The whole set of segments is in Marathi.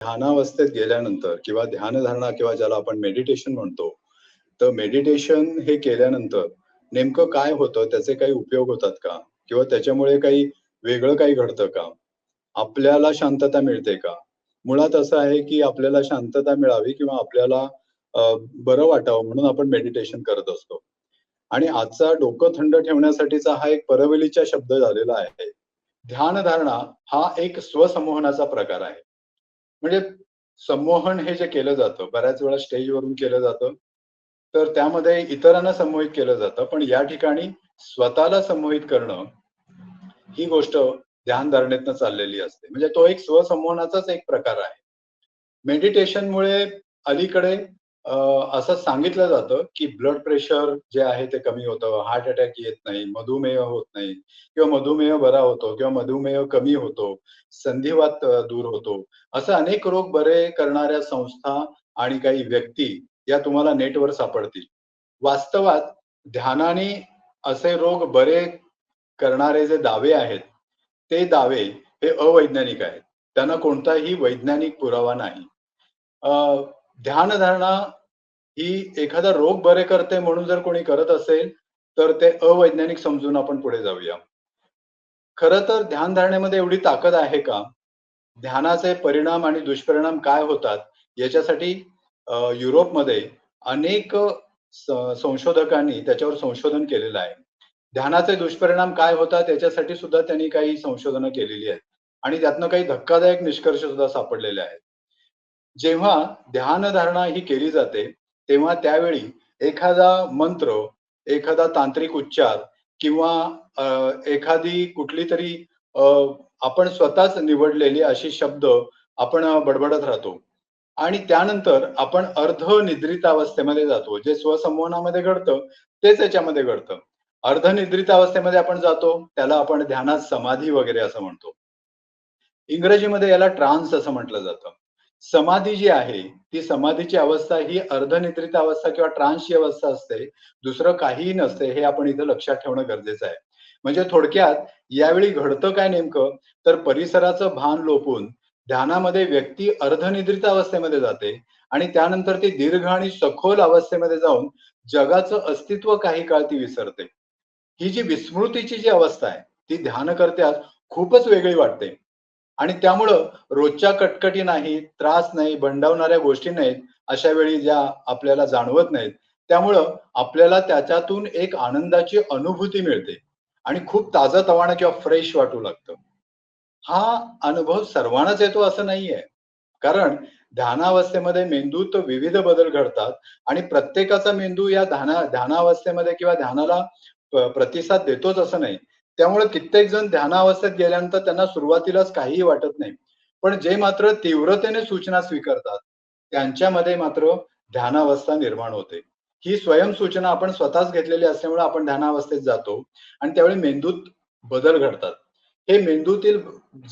ध्यानावस्थेत गेल्यानंतर किंवा ध्यानधारणा किंवा ज्याला आपण मेडिटेशन म्हणतो तर मेडिटेशन हे केल्यानंतर नेमकं काय होतं? त्याचे काही उपयोग होतात का? किंवा त्याच्यामुळे काही वेगळं काही घडतं का? आपल्याला शांतता मिळते का? मुळात असं आहे की आपल्याला शांतता मिळावी किंवा आपल्याला बरं वाटावं म्हणून आपण मेडिटेशन करत असतो. आणि आजचा डोकं थंड ठेवण्यासाठीचा हा एक परवलीचा शब्द झालेला आहे. ध्यानधारणा हा एक स्वसंमोहनाचा प्रकार आहे. म्हणजे संमोहन हे जे केलं जातं बऱ्याच वेळा स्टेजवरून केलं जातं तर त्यामध्ये इतरांना संमोहित केलं जातं. पण या ठिकाणी स्वतःला संमोहित करणं ही गोष्ट ध्यानधारणेतनं चाललेली असते. म्हणजे तो एक स्वसंमोहनाचाच एक प्रकार आहे. मेडिटेशनमुळे अलीकडे असं सांगितलं जातं की ब्लड प्रेशर जे आहे ते कमी होतं हार्ट अटॅक येत नाही मधुमेह होत नाही किंवा मधुमेह बरा होतो किंवा मधुमेह कमी होतो संधिवात दूर होतो. असं अनेक रोग बरे करणाऱ्या संस्था आणि काही व्यक्ती या तुम्हाला नेटवर सापडतील. वास्तवात ध्यानाने असे रोग बरे करणारे जे दावे आहेत ते दावे हे अवैज्ञानिक आहेत. त्यांना कोणताही वैज्ञानिक पुरावा नाही. ध्यानधारणा ही एखादा रोग बरे करते म्हणून जर कोणी करत असेल तर ते अवैज्ञानिक समजून आपण पुढे जाऊया. खरं तर ध्यानधारणेमध्ये एवढी ताकद आहे का? ध्यानाचे परिणाम आणि दुष्परिणाम काय होतात? याच्यासाठी युरोपमध्ये अनेक संशोधकांनी त्याच्यावर संशोधन केलेलं आहे. ध्यानाचे दुष्परिणाम काय होतात? याच्यासाठी सुद्धा त्यांनी काही संशोधनं केलेली आहेत. आणि त्यातनं काही धक्कादायक निष्कर्ष सुद्धा सापडलेले आहेत. जेव्हा ध्यानधारणा ही केली जाते तेव्हा त्यावेळी एखादा मंत्र एखादा तांत्रिक उच्चार किंवा अ, एखादी कुठली तरी अ, आपण स्वतःच निवडलेली अशी शब्द आपण अ, बडबडत राहतो. आणि त्यानंतर आपण अर्धनिद्रित अवस्थेमध्ये जातो. जे स्वसंमोहनामध्ये घडतं तेच याच्यामध्ये घडतं. अर्धनिद्रित अवस्थेमध्ये आपण जातो त्याला आपण ध्यानात समाधी वगैरे असं म्हणतो. इंग्रजीमध्ये याला ट्रान्स असं म्हटलं जातं. समाधी जी आहे ती समाधीची अवस्था ही अर्धनिद्रित अवस्था किंवा ट्रान्सची अवस्था असते. दुसरं काहीही नसते हे आपण इथं लक्षात ठेवणं गरजेचं आहे. म्हणजे थोडक्यात यावेळी घडतं काय नेमकं? तर परिसराचं भान लोपून ध्यानामध्ये व्यक्ती अर्धनिद्रित अवस्थेमध्ये जाते आणि त्यानंतर ती दीर्घ आणि सखोल अवस्थेमध्ये जाऊन जगाचं अस्तित्व काही काळ ती विसरते. ही जी विस्मृतीची जी अवस्था आहे ती ध्यान करत्यात खूपच वेगळी वाटते. आणि त्यामुळं रोजच्या कटकटी नाही त्रास नाही बंडावणाऱ्या गोष्टी नाहीत अशा वेळी ज्या आपल्याला जाणवत नाहीत त्यामुळं आपल्याला त्याच्यातून एक आनंदाची अनुभूती मिळते. आणि खूप ताजं किंवा फ्रेश वाटू लागतं. हा अनुभव सर्वांनाच येतो असं नाहीये. कारण ध्यानावस्थेमध्ये मेंदूत विविध बदल घडतात आणि प्रत्येकाचा मेंदू या ध्याना ध्यानावस्थेमध्ये किंवा ध्यानाला प्रतिसाद देतोच असं नाही. त्यामुळे कित्येक जण ध्यानावस्थेत गेल्यानंतर त्यांना सुरुवातीलाच काहीही वाटत नाही. पण जे मात्र तीव्रतेने सूचना स्वीकारतात त्यांच्यामध्ये मात्र ध्यानावस्था निर्माण होते. ही स्वयं सूचना आपण स्वतःच घेतलेली असल्यामुळे आपण ध्यानावस्थेत जातो आणि त्यावेळी मेंदूत बदल घडतात. हे मेंदूतील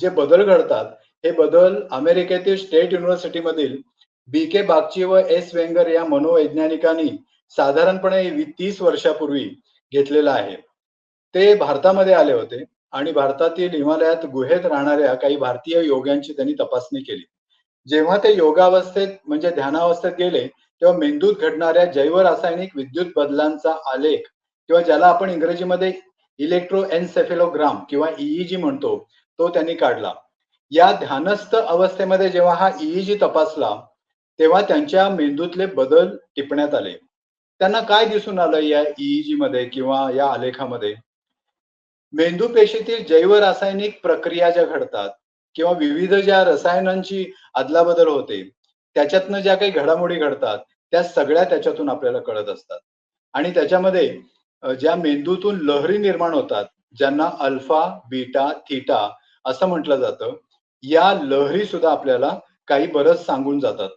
जे बदल घडतात हे बदल अमेरिकेतील स्टेट युनिव्हर्सिटीमधील बी के बागची व एस वेंगर या मनोवैज्ञानिकांनी साधारणपणे तीस वर्षापूर्वी घेतलेला आहे. ते भारतामध्ये आले होते आणि भारतातील हिमालयात गुहेत राहणाऱ्या काही भारतीय योग्यांची त्यांनी तपासणी केली. जेव्हा ते योगावस्थेत म्हणजे ध्यानावस्थेत गेले तेव्हा मेंदूत घडणाऱ्या जैव रासायनिक विद्युत बदलांचा आलेख किंवा ज्याला आपण इंग्रजीमध्ये इलेक्ट्रो एन्सेफेलोग्राम किंवा ईईजी म्हणतो तो त्यांनी काढला. या ध्यानस्थ अवस्थेमध्ये जेव्हा हा ईईजी तपासला तेव्हा त्यांच्या मेंदूतले बदल टिपण्यात आले. त्यांना काय दिसून आलं या ईईजी मध्ये किंवा या आलेखामध्ये? मेंदू पेशीतील जैव रासायनिक प्रक्रिया ज्या घडतात किंवा विविध ज्या रसायनांची अदलाबदल होते त्याच्यातनं ज्या काही घडामोडी घडतात त्या सगळ्या त्याच्यातून आपल्याला कळत असतात. आणि त्याच्यामध्ये ज्या मेंदूतून लहरी निर्माण होतात ज्यांना अल्फा बीटा थीटा असं म्हटलं जातं या लहरी सुद्धा आपल्याला काही बरंच सांगून जातात.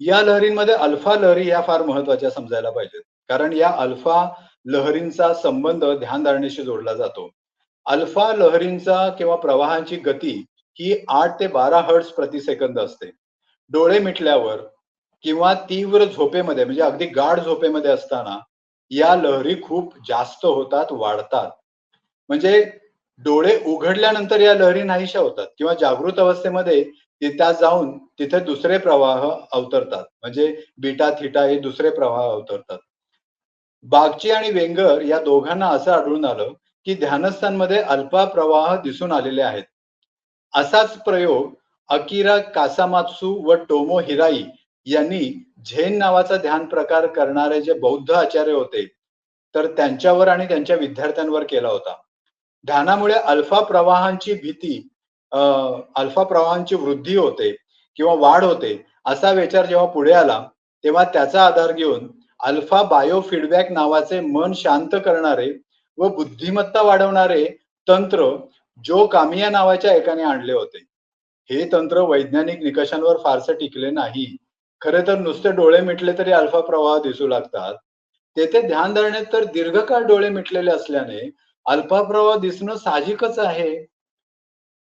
या लहरींमध्ये अल्फा लहरी ह्या फार महत्त्वाच्या समजायला पाहिजेत. कारण या अल्फा लहरींचा संबंध ध्यानधारणेशी जोडला जातो. अल्फा लहरींचा किंवा प्रवाहांची गती ही आठ ते बारा हर्ट्स प्रति सेकंद असते. डोळे मिटल्यावर किंवा तीव्र झोपेमध्ये म्हणजे अगदी गाढ झोपेमध्ये असताना या लहरी खूप जास्त होतात वाढतात. म्हणजे डोळे उघडल्यानंतर या लहरी नाहीशा होतात किंवा जागृत अवस्थेमध्ये तिथ्या जाऊन तिथे दुसरे प्रवाह अवतरतात. म्हणजे बीटा थिटा हे दुसरे प्रवाह अवतरतात. बागची आणि वेंगर या दोघांना असं आढळून आलं की ध्यानस्थांमध्ये अल्फा प्रवाह दिसून आलेले आहेत. असाच प्रयोग अकिरा कासामात्सू व टोमो हिराई यांनी झेन नावाचा ध्यान प्रकार करणारे जे बौद्ध आचार्य होते तर त्यांच्यावर आणि त्यांच्या विद्यार्थ्यांवर केला होता. ध्यानामुळे अल्फा प्रवाहांची भीती अल्फा प्रवाहांची वृद्धी होते किंवा वाढ होते असा विचार जेव्हा पुढे आला तेव्हा त्याचा आधार घेऊन अल्फा बायो फीडबॅक नावाचे मन शांत करणारे व बुद्धिमत्ता वाढवणारे तंत्र जो कामिया नावाच्या एकाने आणले होते. हे तंत्र वैज्ञानिक निकषांवर फारसे टिकले नाही. खरे तर नुसते डोळे मिटले तरी अल्फा प्रवाह दिसू लागतात. तेथे ध्यान धरणे तर दीर्घकाळ डोळे मिटलेले असल्याने अल्फा प्रवाह दिसणं साहजिकच आहे.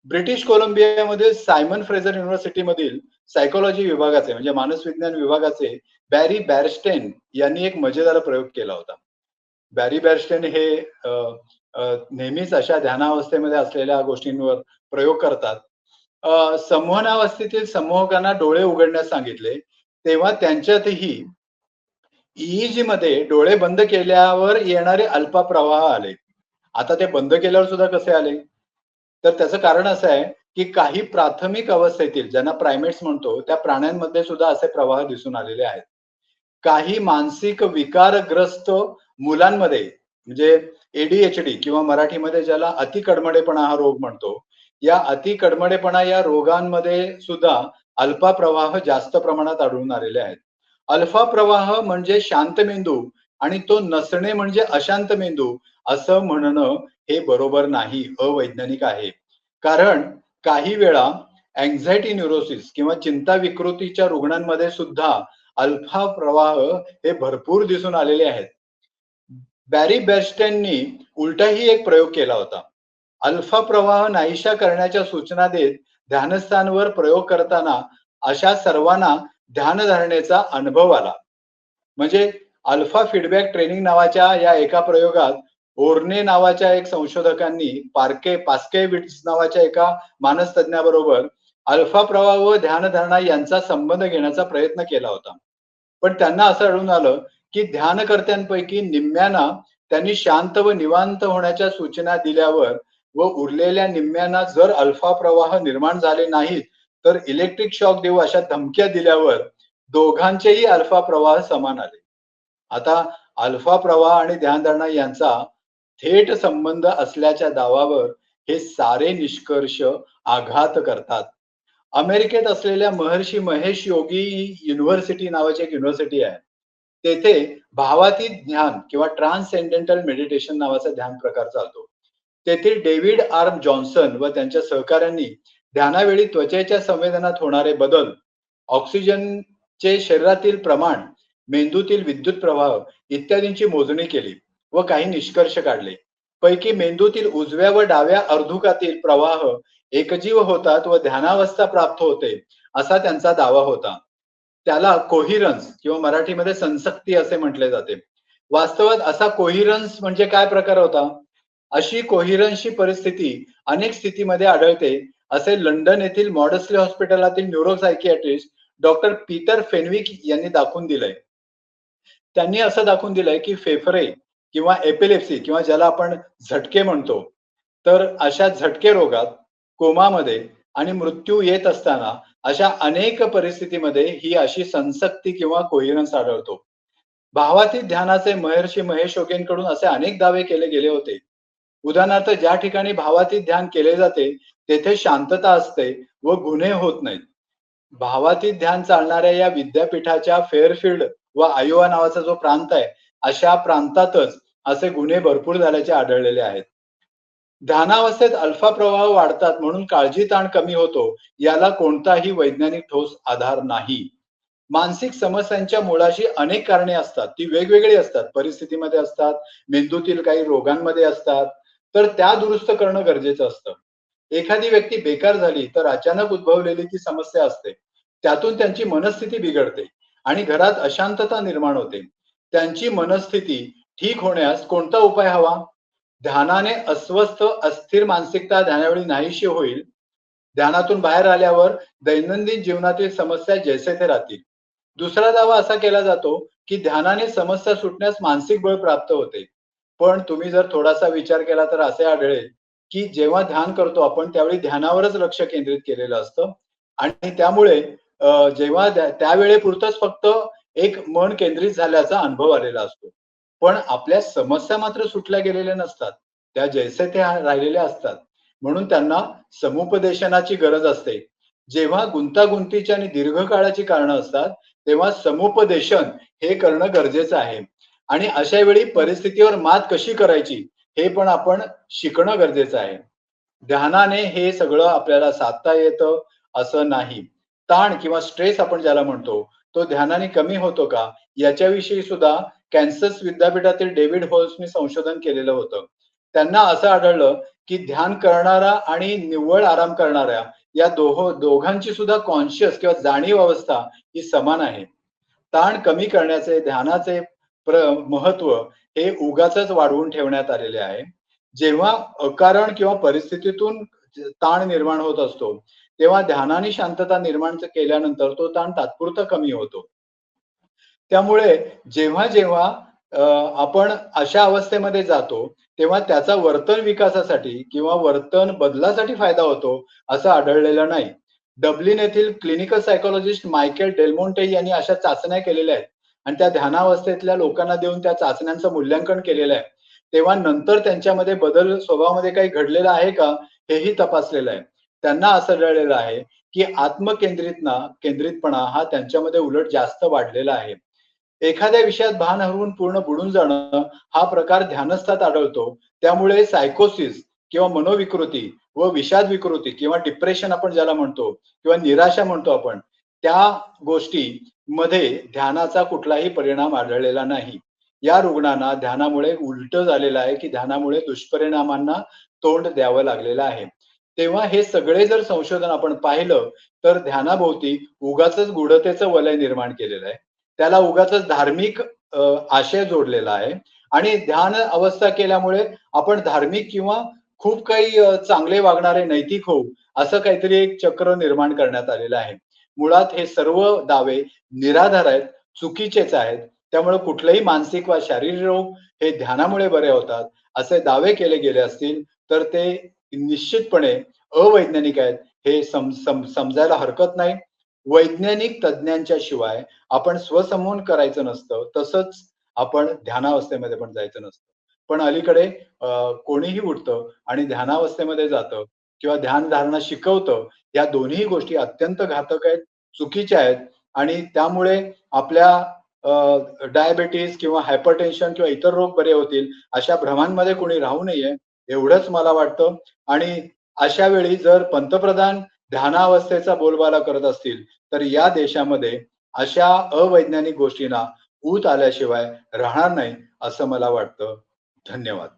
ब्रिटिश कोलंबियामध्ये सायमन फ्रेझर युनिव्हर्सिटी मधील सायकोलॉजी विभागाचे म्हणजे मानसविज्ञान विभागाचे बॅरी बॅरस्टेन यांनी एक मजेदार प्रयोग केला होता. बॅरी बॅरस्टेन हे नेहमीच अशा ध्यानावस्थेमध्ये असलेल्या गोष्टींवर प्रयोग करतात. अ, संमोहनावस्थेतील संमोहकांना डोळे उघडण्यास सांगितले. तेव्हा त्यांच्यातही EEG मध्ये डोळे बंद केल्यावर येणारे अल्पा प्रवाह आले. आता ते बंद केल्यावर सुद्धा कसे आले? तर त्याचं कारण असं आहे की काही प्राथमिक अवस्थेतील ज्यांना प्रायमेट्स म्हणतो त्या प्राण्यांमध्ये सुद्धा असे प्रवाह दिसून आलेले आहेत. काही मानसिक विकारग्रस्त मुलांमध्ये म्हणजे एडीएचडी किंवा मराठीमध्ये ज्याला अति कडमडेपणा हा रोग म्हणतो या अति कडमडेपणा या रोगांमध्ये सुद्धा अल्फा प्रवाह जास्त प्रमाणात आढळून आलेले आहेत. अल्फा प्रवाह म्हणजे शांत मेंदू आणि तो नसणे म्हणजे अशांत मेंदू असं म्हणणं हे बरोबर नाही अवैज्ञानिक आहे. कारण काही वेळा अँझायटी न्यूरोसिस किंवा चिंता विकृतीच्या रुग्णांमध्ये सुद्धा अल्फा प्रवाह हे भरपूर दिसून आलेले आहेत. बॅरी बेस्टेननी उलटाही एक प्रयोग केला होता. अल्फा प्रवाह नाहीशा करण्याच्या सूचना देत ध्यानस्थानवर प्रयोग करताना अशा सर्वांना ध्यानधारणेचा अनुभव आला. म्हणजे अल्फा फीडबॅक ट्रेनिंग नावाच्या या एका प्रयोगात ओर्ने नावाच्या एक संशोधकांनी पार्के पास्केविट्स नावाच्या एका मानसतज्ञाबरोबर अल्फा प्रवाह व ध्यानधारणा यांचा संबंध घेण्याचा प्रयत्न केला होता. पण त्यांना असं आढळून आलं की ध्यानकर्त्यांपैकी निम्म्यांना त्यांनी शांत व निवांत होण्याच्या सूचना दिल्यावर व उरलेल्या निम्म्यांना जर अल्फा प्रवाह निर्माण झाले नाहीत तर इलेक्ट्रिक शॉक देऊ अशा धमक्या दिल्यावर दोघांचेही अल्फा प्रवाह समान आले. आता अल्फा प्रवाह आणि ध्यानधारणा यांचा थेट संबंध असल्याच्या दावावर हे सारे निष्कर्ष आघात करतात. अमेरिकेत असलेल्या महर्षी महेश योगी युनिव्हर्सिटी नावाची एक युनिव्हर्सिटी आहे. तेथे भावातीत ध्यान किंवा ट्रान्ससेंडेंटल मेडिटेशन नावाचा ध्यान प्रकार चालतो. तेथील डेव्हिड आर्म जॉन्सन व त्यांच्या सहकाऱ्यांनी ध्यानावेळी त्वचेच्या संवेदनात होणारे बदल ऑक्सिजनचे शरीरातील प्रमाण मेंदूतील विद्युत प्रवाह इत्यादींची मोजणी केली व काही निष्कर्ष काढले. पैकी मेंदूतील उजव्या व डाव्या अर्धुकातील प्रवाह एकजीव होतात व ध्यानावस्था प्राप्त होते असा त्यांचा दावा होता. त्याला कोहिरन्स किंवा मराठीमध्ये संसक्ती असे म्हटले जाते. वास्तवात असा कोहिरन्स म्हणजे काय प्रकार होता? अशी कोहिरन्सची परिस्थिती अनेक स्थितीमध्ये आढळते असे लंडन येथील मॉडस्ली हॉस्पिटलातील न्यूरोसायकियाट्रिस्ट डॉक्टर पीटर फेनविक यांनी दाखवून दिलंय. त्यांनी असं दाखवून दिलंय की फेफरे किंवा एपिलेप्सी किंवा ज्याला आपण झटके म्हणतो तर अशा झटके रोगात कोमामध्ये आणि मृत्यू येत असताना अशा अनेक परिस्थितीमध्ये ही अशी संसक्ती किंवा कोहिरन्स आढळतो. भावातीत ध्यानाचे महर्षी महेश योगेंकडून असे अनेक दावे केले गेले होते. उदाहरणार्थ ज्या ठिकाणी भावातीत ध्यान केले जाते तेथे शांतता असते व गुन्हे होत नाहीत. भावातीत ध्यान चालणाऱ्या या विद्यापीठाच्या फेअरफिल्ड व आयोवा नावाचा जो प्रांत आहे अशा प्रांतातच असे गुन्हे भरपूर झाल्याचे आढळलेले आहेत. ध्यानावस्थेत अल्फा प्रवाह वाढतात म्हणून काळजी ताण कमी होतो याला कोणताही वैज्ञानिक ठोस आधार नाही. मानसिक समस्यांच्या मुळाशी अनेक कारणे असतात. ती वेगवेगळी असतात. परिस्थितीमध्ये असतात मेंदूतील काही रोगांमध्ये असतात. तर त्या दुरुस्त करणं गरजेचं असतं. एखादी व्यक्ती बेकार झाली तर अचानक उद्भवलेली ती समस्या असते. त्यातून त्यांची मनस्थिती बिघडते आणि घरात अशांतता निर्माण होते. त्यांची मनस्थिती ठीक होण्यास कोणता उपाय हवा? ध्यानाने अस्वस्थ अस्थिर मानसिकता ध्यानावेळी नाहीशी होईल. ध्यानातून बाहेर आल्यावर दैनंदिन जीवनातील समस्या जैसे थे राहतील. दुसरा दावा असा केला जातो की ध्यानाने समस्या सुटण्यास मानसिक बळ प्राप्त होते. पण तुम्ही जर थोडासा विचार केला तर असे आढळेल की जेव्हा ध्यान करतो आपण त्यावेळी ध्यानावरच लक्ष केंद्रित केलेलं असतं. आणि त्यामुळे जेव्हा त्यावेळेपुरतच फक्त एक मन केंद्रित झाल्याचा अनुभव आलेला असतो. पण आपल्या समस्या मात्र सुटल्या गेलेल्या नसतात. त्या जैसे ते राहिलेल्या असतात. म्हणून त्यांना समुपदेशनाची गरज असते. जेव्हा गुंतागुंतीची आणि दीर्घकाळाची कारणं असतात तेव्हा समुपदेशन हे करणं गरजेचं आहे. आणि अशा वेळी परिस्थितीवर मात कशी करायची हे पण आपण शिकणं गरजेचं आहे. ध्यानाने हे सगळं आपल्याला साधता येतं असं नाही. ताण किंवा स्ट्रेस आपण ज्याला म्हणतो तो ध्यानाने कमी होतो का? याच्याविषयी सुद्धा कॅन्सस विद्यापीठातील डेव्हिड होल्सनी संशोधन केलेलं होतं. त्यांना असं आढळलं की ध्यान करणारा आणि निव्वळ आराम करणाऱ्या या दोघ दोघांची सुद्धा कॉन्शियस किंवा जाणीव अवस्था ही समान आहे. ताण कमी करण्याचे ध्यानाचे प्र महत्त्व हे उगाच वाढवून ठेवण्यात आलेले आहे. जेव्हा अकारण किंवा परिस्थितीतून ताण निर्माण होत असतो तेव्हा ध्यानाने शांतता निर्माण केल्यानंतर तो ताण तात्पुरता कमी होतो. त्यामुळे जेव्हा जेव्हा आपण अशा अवस्थेमध्ये जातो तेव्हा त्याचा वर्तन विकासासाठी किंवा वर्तन बदलासाठी फायदा होतो असं आढळलेलं नाही. डब्लिन येथील क्लिनिकल सायकोलॉजिस्ट मायकेल डेलमोंटे यांनी अशा चाचण्या केलेल्या आहेत. आणि त्या ध्यानावस्थेतल्या लोकांना देऊन त्या चाचण्यांचं मूल्यांकन केलेलं आहे. तेव्हा नंतर त्यांच्यामध्ये बदल स्वभावामध्ये काही घडलेलं आहे का हेही तपासलेलं आहे. त्यांना असं आढळलेलं आहे की आत्मकेंद्रित ना केंद्रितपणा हा त्यांच्यामध्ये उलट जास्त वाढलेला आहे. एखाद्या विषयात भान हरवून पूर्ण बुडून जाणं हा प्रकार ध्यानस्थात आढळतो. त्यामुळे सायकोसिस किंवा मनोविकृती व विषाद विकृती किंवा डिप्रेशन आपण ज्याला म्हणतो किंवा निराशा म्हणतो आपण त्या गोष्टी मध्ये ध्यानाचा कुठलाही परिणाम आढळलेला नाही. या रुग्णांना ध्यानामुळे उलट झालेलं आहे की ध्यानामुळे दुष्परिणामांना तोंड द्यावं लागलेलं आहे. तेव्हा हे सगळे जर संशोधन आपण पाहिलं तर ध्यानाभोवती उगाच गुढतेचं वलय निर्माण केलेलं आहे. त्याला उगाच धार्मिक आशय जोडलेला आहे. आणि ध्यान अवस्था केल्यामुळे आपण धार्मिक किंवा खूप काही चांगले वागणारे नैतिक होऊ असं काहीतरी एक चक्र निर्माण करण्यात आलेलं आहे. मुळात हे सर्व दावे निराधार आहेत चुकीचेच आहेत. त्यामुळे कुठलेही मानसिक वा शारीरिक रोग हे ध्यानामुळे बरे होतात. असे दावे केले गेले असतील तर ते निश्चितपणे अवैज्ञानिक आहेत. हे सम, सम, समजायला हरकत नाही. वैज्ञानिक तज्ज्ञांच्या शिवाय आपण स्वसंमोहन करायचं नसतं तसंच आपण ध्यानावस्थेमध्ये पण जायचं नसतं. पण अलीकडे कोणीही उठतं आणि ध्यानावस्थेमध्ये जातं किंवा ध्यान धारणा शिकवतं या दोन्ही गोष्टी अत्यंत घातक आहेत चुकीच्या आहेत आणि त्यामुळे आपल्या डायबेटीस किंवा हायपरटेन्शन किंवा इतर रोग बरे होतील अशा भ्रमांमध्ये कोणी राहू नये एवढंच मला वाटतं. आणि अशा वेळी जर पंतप्रधान ध्यानावस्थेचा बोलबाला करत असतील तर या देशामध्ये अशा अवैज्ञानिक गोष्टींना ऊत आल्याशिवाय राहणार नाही असं मला वाटतं. धन्यवाद.